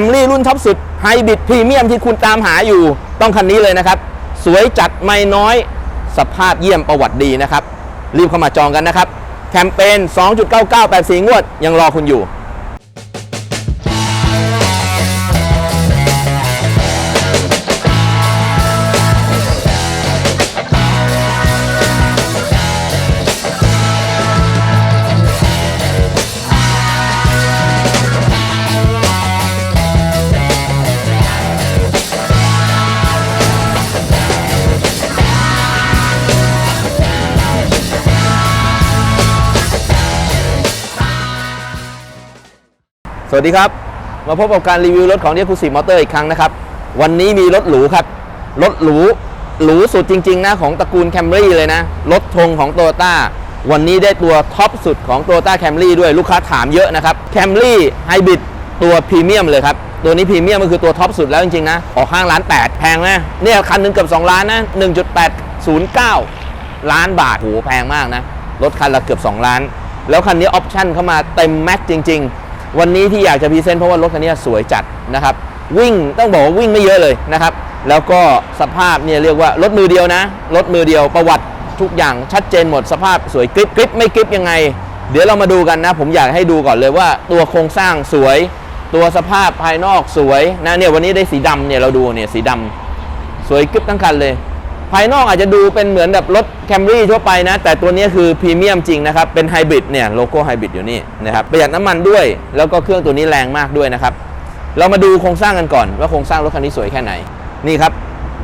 มรี่รุ่นท็อปสุดไฮบริดพรีเมียมที่คุณตามหาอยู่ ต้องคันนี้เลยนะครับ สวยจัดไม่น้อย สภาพเยี่ยมประวัติดีนะครับ รีบเข้ามาจองกันนะครับ แคมเปญ 2.9984 งวด ยังรอคุณอยู่ สวัสดีครับ มาพบกับการรีวิวรถของเดียคูซีมอเตอร์อีกครั้งนะครับ วันนี้มีรถหรูครับ รถหรู หรูสุดจริง ๆ นะของตระกูลแคมรี่เลยนะ รถธงของโตโยต้า วันนี้ได้ตัวท็อปสุดของโตโยต้าแคมรี่ด้วยลูกค้าถามเยอะนะครับแคมรี่ไฮบริดตัวพรีเมียมเลยครับ ตัวนี้พรีเมียมก็คือตัวท็อปสุดแล้วจริง ๆ นะ ออกข้างล้านแปดแพงไหมเนี่ยคันหนึ่งเกือบ2ล้านนะ1.809 ล้านบาทโหแพงมากนะรถคันละเกือบ 2 ล้าน แล้วคันนี้ออปชั่นเข้ามาเต็มแม็กซ์จริง ๆ วันนี้ที่อยากจะพรีเซนต์เพราะว่ารถคันนี้สวยจัดนะครับ วิ่งต้องบอกว่าวิ่งไม่เยอะเลยนะครับ แล้วก็สภาพเนี่ยเรียกว่ารถมือเดียวนะรถมือเดียวประวัติทุกอย่างชัดเจนหมดสภาพสวยกริบกริบไม่กริบยังไง เดี๋ยวเรามาดูกันนะ ผมอยากให้ดูก่อนเลยว่าตัวโครงสร้างสวย ตัวสภาพภายนอกสวยนะเนี่ยวันนี้ได้สีดำเนี่ยเราดูเนี่ยสีดำสวยกริบทั้งคันเลย ภายนอกอาจจะดูเป็นเหมือนแบบรถแคมรี่ทั่วไปนะ แต่ตัวนี้คือพรีเมียมจริงนะครับ เป็นไฮบริดเนี่ยโลโก้ไฮบริดอยู่นี่นะครับประหยัดน้ำมันด้วย แล้วก็เครื่องตัวนี้แรงมากด้วยนะครับ เรามาดูโครงสร้างกันก่อน ว่าโครงสร้างรถคันนี้สวยแค่ไหน นี่ครับ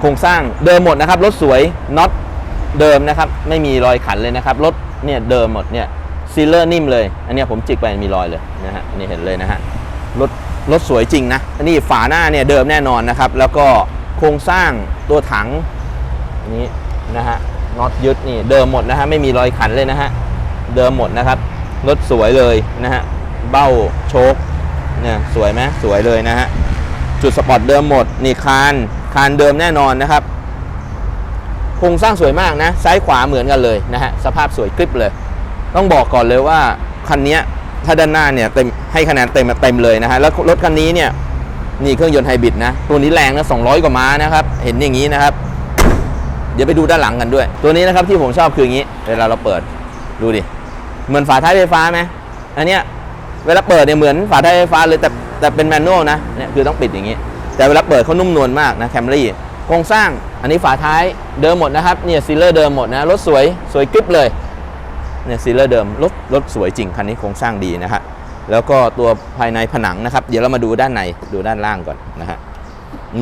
โครงสร้างเดิมหมดนะครับรถสวยน็อตเดิมนะครับไม่มีรอยขันเลยนะครับรถเนี่ยเดิมหมดเนี่ยซีลเลอร์นิ่มเลย อันนี้ผมจิกไปมีรอยเลยนะฮะอันนี้เห็นเลยนะฮะรถรถสวยจริงนะอันนี้ฝาหน้าเนี่ยเดิมแน่นอนนะครับแล้วก็โครงสร้างตัวถัง นี้นะฮะน็อตยึดนี่เดิมหมดนะฮะไม่มีรอยขันเลยนะฮะเดิมหมดนะครับรถสวยเลยนะฮะเบ้าโชคเนี่ยสวยไหมสวยเลยนะฮะจุดสปอร์ตเดิมหมดนี่คานคานเดิมแน่นอนนะครับโครงสร้างสวยมากนะซ้ายขวาเหมือนกันเลยนะฮะสภาพสวยกริบเลย ต้องบอกก่อนเลยว่าคันนี้ถ้าด้านหน้าเนี่ยเต็มให้คะแนนเต็มมาเต็มเลยนะฮะแล้วรถคันนี้เนี่ยนี่เครื่องยนต์ไฮบริดนะตัวนี้แรงนะ200 กว่าม้านะครับ เห็นอย่างนี้นะครับ ดี๋ยวไปดูด้านหลังกันด้วย ตัวนี้นะครับที่ผมชอบคืออย่างนี้ เวลาเราเปิดดูดิ เหมือนฝาท้ายไฟฟ้าไหมอันเนี้ยเวลาเปิดเนี่ยเหมือนฝาท้ายไฟฟ้าเลยแต่แต่เป็นแมนนวลนะเนี่ยคือต้องปิดอย่างนี้ แต่เวลาเปิดเขานุ่มนวลมากนะแคมรี่โครงสร้างอันนี้ฝาท้ายเดิมหมดนะครับเนี่ยซีลเลอร์เดิมหมดนะรถสวยสวยกริบเลยเนี่ยซีลเลอร์เดิมรถรถสวยจริงคันนี้โครงสร้างดีนะฮะแล้วก็ตัวภายในผนังนะครับ เดี๋ยวเรามาดูด้านในดูด้านล่างก่อนนะฮะ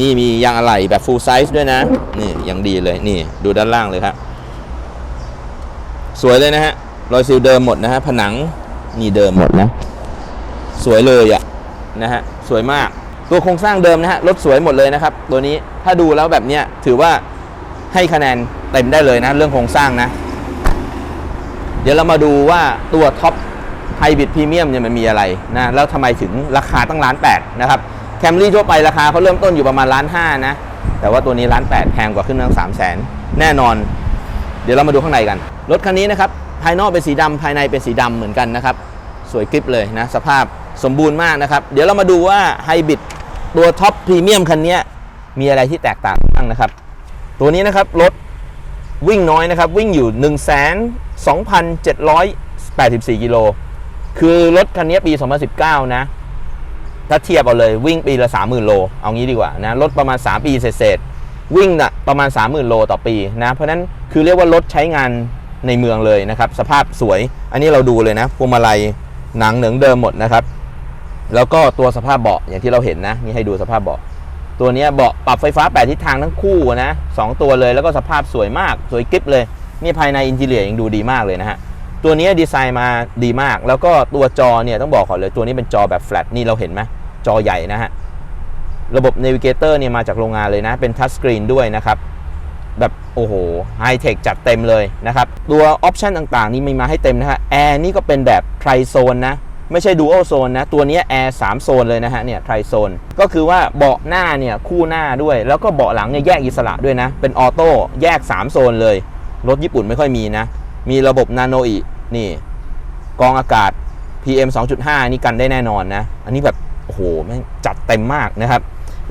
นี่มียางอะไหล่แบบ full size ด้วยนะ นี่ย่างดีเลยนี่ดูด้านล่างเลยครับ สวยเลยนะฮะ รอยซิลเดิมหมดนะฮะ ผนังนี่เดิมหมดนะ สวยเลยอะนะฮะ สวยมาก ตัวโครงสร้างเดิมนะฮะ รถสวยหมดเลยนะครับ ตัวนี้ถ้าดูแล้วแบบเนี้ยถือว่าให้คะแนนเต็มได้เลยนะ เรื่องโครงสร้างนะ เดี๋ยวเรามาดูว่าตัวท็อปไฮบริดพรีเมียมเนี่ยมันมีอะไรนะ แล้วทำไมถึงราคาตั้งล้านแปดนะครับ แคมรี่ทั่วไปราคาเขาเริ่มต้นอยู่ประมาณล้านห้านะ แต่ว่าตัวนี้ล้านแปดแพงกว่าขึ้นตั้งสามแสนแน่นอน เดี๋ยวเรามาดูข้างในกัน รถคันนี้นะครับ ภายนอกเป็นสีดำภายในเป็นสีดำเหมือนกันนะครับ สวยกริบเลยนะ สภาพสมบูรณ์มากนะครับ เดี๋ยวเรามาดูว่าไฮบริดตัวท็อปพรีเมียมคันนี้มีอะไรที่แตกต่างบ้างนะครับ ตัวนี้นะครับรถวิ่งน้อยนะครับ วิ่งอยู่ 1 2 7 8 4 กิโล คือรถคันนี้ปี 2019 นะ ถ้าเทียบเอาเลยวิ่งปีละ30,000โลเอางี้ดีกว่านะรถประมาณ 3 ปีเศษๆวิ่งน่ะประมาณ 30,000โลต่อปีนะเพราะนั้นคือเรียกว่ารถใช้งานในเมืองเลยนะครับ สภาพสวย อันนี้เราดูเลยนะพวงมาลัยหนังเหนืองเดิมหมดนะครับ แล้วก็ตัวสภาพเบาะอย่างที่เราเห็นนะนี่ให้ดูสภาพเบาะตัวนี้เบาะปรับไฟฟ้า8ทิศทางทั้งคู่นะสองตัวเลยแล้วก็สภาพสวยมากสวยกริบเลยนี่ภายในอินทีเลียยังดูดีมากเลยนะฮะ ตัวนี้ดีไซน์มาดีมาก แล้วก็ตัวจอเนี่ยต้องบอกก่อนเลยตัวนี้เป็นจอแบบแฟลตนี่เราเห็นไหมจอใหญ่นะฮะ ระบบ n a วิเกเตอร์เนี่ยมาจากโรงงานเลยนะ เป็นทัชสกรีนด้วยนะครับ แบบโอ้โหไฮเทคจัดเต็มเลยนะครับ ตัวออปชันต่างๆ นี่มีมาให้เต็มนะฮะแอร์นี่ก็เป็นแบบไทรโซนนะไม่ใช่ดูอัลโซนนะ ตัวนี้แอร์3โซนเลยนะฮะเนี่ยไทรโซน ก็คือว่าเบาะหน้าเนี่ยคู่หน้าด้วย แล้วก็เบาะหลังเนี่ยแยกอิสระด้วยนะ เป็นออโต้แยก 3 โซนเลย รถญี่ปุ่นไม่ค่อยมีนะ มีระบบนาโนอินี่กองอากาศ PM 2.5 นี่กันได้แน่นอนนะ อันนี้แบบโอ้โหแม่งจัดเต็มมากนะครับ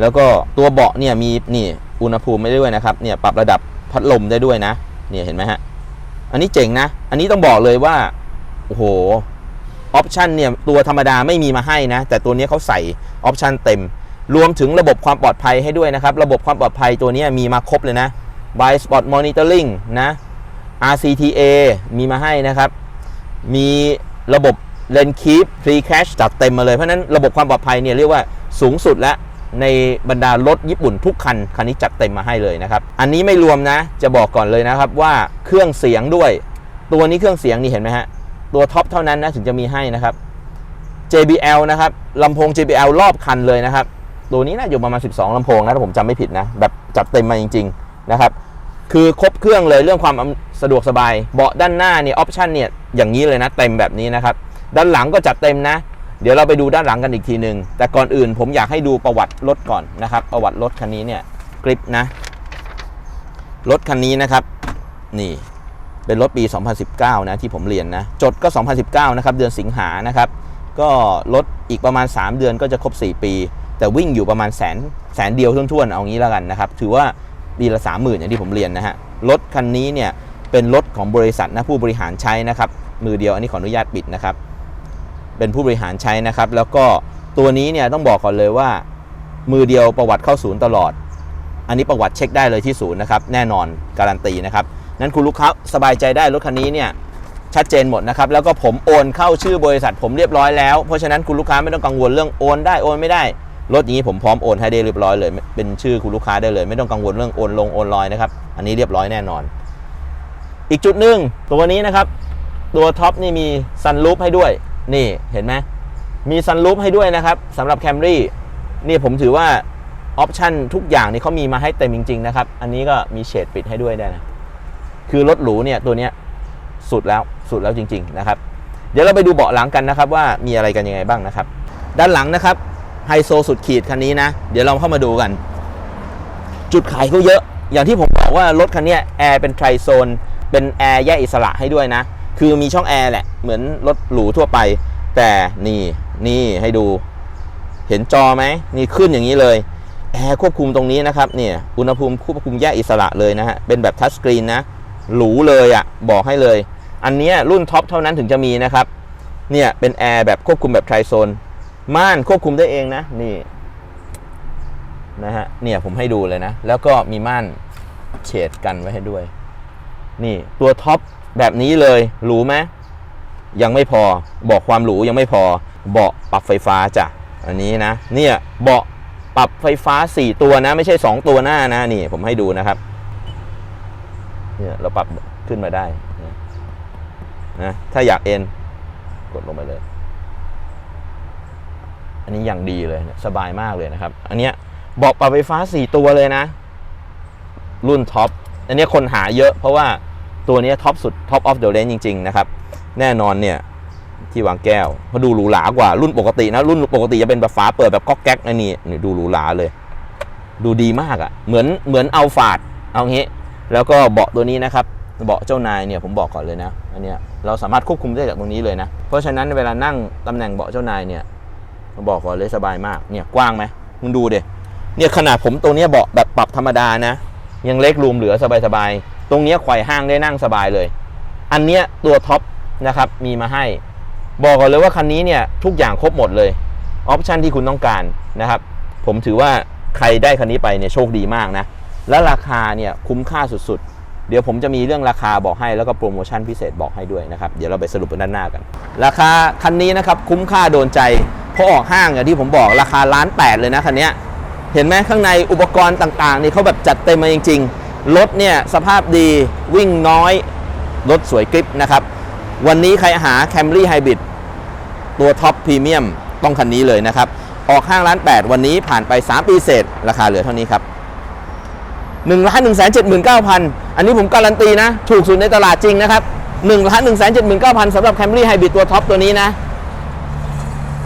แล้วก็ตัวเบาะเนี่ยมีนี่อุณหภูมิไม่ด้ด้วยนะครับเนี่ยปรับระดับพัดลมได้ด้วยนะเนี่ยเห็นไหมฮะอันนี้เจ๋งนะ อันนี้ต้องบอกเลยว่าโอ้โหออปชันเนี่ยตัวธรรมดาไม่มีมาให้นะ แต่ตัวนี้เขาใส่ออปชันเต็ม รวมถึงระบบความปลอดภัยให้ด้วยนะครับ ระบบความปลอดภัยตัวนี้มีมาครบเลยนะ by spot monitoring นะ RCTA มีมาให้นะครับ มีระบบ Lane Keep Free Cache จัดเต็มมาเลย เพราะนั้นระบบความปลอดภัยเนี่ยเรียกว่าสูงสุดแล้วในบรรดารถญี่ปุ่นทุกคัน คันนี้จัดเต็มมาให้เลยนะครับ อันนี้ไม่รวมนะ จะบอกก่อนเลยนะครับว่าเครื่องเสียงด้วย ตัวนี้เครื่องเสียงนี่เห็นไหมฮะ ตัวท็อปเท่านั้นนะถึงจะมีให้นะครับ JBL นะครับลำโพง JBL รอบคันเลยนะครับ ตัวนี้น่าอยู่ประมาณ 12ลำโพงนะถ้าผมจำไม่ผิดนะ แบบจัดเต็มมาจริง ๆ นะครับ คือครบเครื่องเลยเรื่องความสะดวกสบาย เบาะด้านหน้าเนี่ยออปชันเนี่ยอย่างนี้เลยนะเต็มแบบนี้นะครับด้านหลังก็จัดเต็มนะ เดี๋ยวเราไปดูด้านหลังกันอีกทีหนึ่งแต่ก่อนอื่นผมอยากให้ดูประวัติรถก่อนนะครับ ประวัติรถคันนี้เนี่ยคลิปนะรถคันนี้นะครับ นี่เป็นรถปี 2019 นะที่ผมเรียนนะ จดก็ 2019 นะครับ เดือนสิงหานะครับ ก็รถอีกประมาณ 3 เดือนก็จะครบ 4 ปี แต่วิ่งอยู่ประมาณแสนแสนเดียวทุ่นๆ เอางี้แล้วกันนะครับ ถือว่า ปีละ30,000อย่างที่ผมเรียนนะฮะรถคันนี้เนี่ยเป็นรถของบริษัทนะผู้บริหารใช้นะครับมือเดียวอันนี้ขออนุญาตปิดนะครับเป็นผู้บริหารใช้นะครับ แล้วก็ตัวนี้เนี่ยต้องบอกก่อนเลยว่า มือเดียวประวัติเข้าศูนย์ตลอด อันนี้ประวัติเช็คได้เลยที่ศูนย์นะครับแน่นอนการันตีนะครับนั้นคุณลูกค้าสบายใจได้รถคันนี้เนี่ยชัดเจนหมดนะครับแล้วก็ผมโอนเข้าชื่อบริษัทผมเรียบร้อยแล้ว เพราะฉะนั้นคุณลูกค้าไม่ต้องกังวลเรื่องโอนได้โอนไม่ได้ รถอย่างนี้ผมพร้อมโอนให้ได้เรียบร้อยเลย เป็นชื่อคุณลูกค้าได้เลย ไม่ต้องกังวลเรื่องโอนลงโอนลอยนะครับ อันนี้เรียบร้อยแน่นอน อีกจุดหนึ่งตัวนี้นะครับ ตัวท็อปนี่มีซันรูฟให้ด้วย นี่เห็นไหมมีซันรูฟให้ด้วยนะครับสำหรับ Camry นี่ผมถือว่าออปชันทุกอย่างนี่เขามีมาให้เต็มจริง ๆ นะครับ อันนี้ก็มีเฉดปิดให้ด้วยได้นะ คือรถหรูเนี่ยตัวเนี้ยสุดแล้วสุดแล้วจริง ๆ นะครับ เดี๋ยวเราไปดูเบาะหลังกันนะครับ ว่ามีอะไรกันยังไงบ้างนะครับ ด้านหลังนะครับ ไฮโซสุดขีดคันนี้นะ เดี๋ยวเราเข้ามาดูกัน จุดขายเขาเยอะ อย่างที่ผมบอกว่ารถคันนี้แอร์เป็นไทรโซน เป็นแอร์แยกอิสระให้ด้วยนะ คือมีช่องแอร์แหละ เหมือนรถหรูทั่วไป แต่นี่นี่ให้ดู เห็นจอไหม นี่ขึ้นอย่างนี้เลยแอร์ควบคุมตรงนี้นะครับเนี่ยอุณหภูมิควบคุมแยกอิสระเลยนะฮะ เป็นแบบทัชสกรีนนะ หรูเลยอะ่ะ บอกให้เลย อันนี้รุ่นท็อปเท่านั้นถึงจะมีนะครับ เนี่ยเป็นแอร์แบบควบคุมแบบไทรโซน ม่านควบคุมได้เองนะ นี่นะฮะเนี่ยผมให้ดูเลยนะ แล้วก็มีม่านเฉดกันไว้ให้ด้วย นี่ตัวท็อปแบบนี้เลยหรูไหมยังไม่พอบอกความหรูยังไม่พอ เบาะปรับไฟฟ้าจ้ะอันนี้นะ เนี่ยเบาะปรับไฟฟ้า 4 ตัวนะ ไม่ใช่ 2 ตัวหน้านะนี่ผมให้ดูนะครับเนี่ยเราปรับขึ้นมาได้นะถ้าอยากเอ็นกดลงไปเลย อันนี้อย่างดีเลยสบายมากเลยนะครับ อันเนี้ยเบาะปรับไฟฟ้า 4 ตัวเลยนะ รุ่นท็อปอันเนี้ยคนหาเยอะเพราะว่าตัวนี้ท็อปสุดท็อปออฟเดอะเรนจริง ๆ นะครับ แน่นอนเนี่ย ที่วางแก้วเพราดูหรูหรากว่ารุ่นปกตินะ รุ่นปกติจะเป็นแบบฝาเปิดแบบก๊อกแก๊กนะนี่นี่ดูหรูหราเลย ดูดีมากอะ่ะ เหมือนเหมือนเอาฝาดเอางี้แล้วก็เบาะตัวนี้นะครับเบาะเจ้านายเนี่ยผมบอกก่อนเลยนะอันเนี้ยเราสามารถควบคุมได้จากตรงนี้เลยนะ เพราะฉะนั้นเวลานั่งตำแหน่งเบาะเจ้านายเนี่ย บอกก่อนเลยสบายมากเนี่ยกว้างไหมมึงดูเดเนี่ยขนาดผมตรงเนี้ยเบาะแบบปรับธรรมดานะ ยังเล็กรูมเหลือสบายๆตรงเนี้ยไขว่ห้างได้นั่งสบายเลย อันเนี้ยตัวท็อปนะครับมีมาให้ บอกก่อนเลยว่าคันนี้เนี่ยทุกอย่างครบหมดเลยออปชันที่คุณต้องการนะครับ ผมถือว่าใครได้คันนี้ไปเนี่ยโชคดีมากนะและราคาเนี่ยคุ้มค่าสุดๆ เดี๋ยวผมจะมีเรื่องราคาบอกให้แล้วก็โปรโมชั่นพิเศษบอกให้ด้วยนะครับ เดี๋ยวเราไปสรุปด้านหน้ากัน ราคาคันนี้นะครับคุ้มค่าโดนใจเพราะออกห้างอย่างที่ผมบอกราคาล้านแปดเลยนะคันนี้เห็นไหมข้างในอุปกรณ์ต่างๆนี่เขาแบบจัดเต็มมาจริง ๆ รถเนี่ยสภาพดีวิ่งน้อย รถสวยกริปนะครับ วันนี้ใครหา Camry Hybrid ตัวท็อปพรีเมียมต้องคันนี้เลยนะครับ ออกห้างล้าน8วันนี้ผ่านไป 3 ปีเศษราคาเหลือเท่านี้ครับ 1ล้าน1 7 9 0 0 0 อันนี้ผมการันตีนะ ถูกสุดในตลาดจริงนะครับ1ล้าน1 7 9 0 0 0สำหรับ Camry Hybrid ตัวท็อปตัวนี้นะ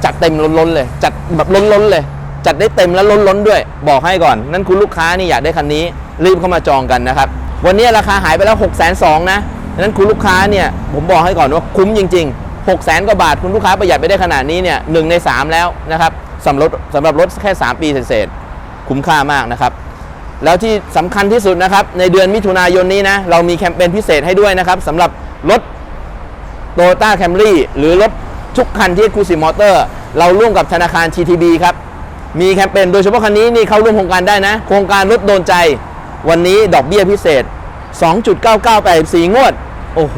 จัดเต็มล้นๆเลย จัดแบบล้นๆเลย จัดได้เต็มแล้วล้นๆด้วย บอกให้ก่อน นั่นคุณลูกค้านี่อยากได้คันนี้ รีบเข้ามาจองกันนะครับ วันนี้ราคาหายไปแล้ว 6 2 0 0 0นะนั้นคุณลูกค้าเนี่ยผมบอกให้ก่อนว่าคุ้มจริง ๆ 6 0 0 0 0 0กว่าบาทคุณลูกค้าประหยัดไปได้ขนาดนี้เนี่ยหนึ่งใน 3 แล้วนะครับสำหรับสำหรับรถแค่ 3 ปีเศษคุ้มค่ามากนะครับ แล้วที่สำคัญที่สุดนะครับ ในเดือนมิถุนายนนี้นะ เรามีแคมเปญพิเศษให้ด้วยนะครับสำหรับรถโตโยต้าแคมรี่หรือรถทุกคันที่คูซิมอเตอร์ เราร่วมกับธนาคาร TTB ครับ มีแคมเปญโดยเฉพาะคันนี้นี่เข้าร่วมโครงการได้นะ โครงการรถโดนใจ วันนี้ดอกเบี้ยพิเศษ 2.9984 งวด โอ้โห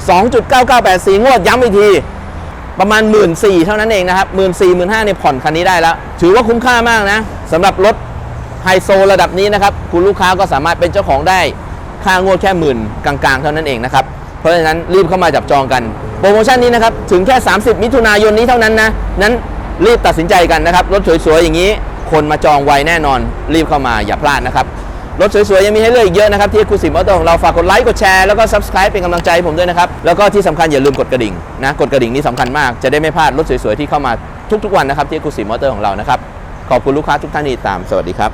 2.9984 งวดย้ำอีกที ประมาณ 1 4ื่นเท่านั้นเองนะครับ 1 4ื่นหมื่นห้าเนี่ยผ่อนคันนี้ได้แล้ว ถือว่าคุ้มค่ามากนะสำหรับรถ ไฮโซระดับนี้นะครับ คุณลูกค้าก็สามารถเป็นเจ้าของได้ค่างวดแค่หมื่นกลางๆ เท่านั้นเองนะครับ เพราะฉะนั้นรีบเข้ามาจับจองกัน โปรโมชั่นนี้นะครับ ถึงแค่ 30 มิถุนายนนี้เท่านั้นนะ นั้นรีบตัดสินใจกันนะครับ รถสวยๆ อย่างนี้ คนมาจองไวแน่นอน รีบเข้ามาอย่าพลาดนะครับ รถสวยๆ ยังมีให้เลือกอีกเยอะนะครับ ที่คุสิมออโต้ของเราฝากกดไลค์กดแชร์แล้วก็ subscribe เป็นกำลังใจผมด้วยนะครับแล้วก็ที่สำคัญอย่าลืมกดกระดิ่งนะกดกระดิ่งนี่สำคัญมากจะได้ไม่พลาดรถสวยๆที่เข้ามาทุกๆวันนะครับที่คุสิมออโต้ของเรานะครับ ขอบคุณลูกค้าทุกท่านที่ติดตาม สวัสดีครับ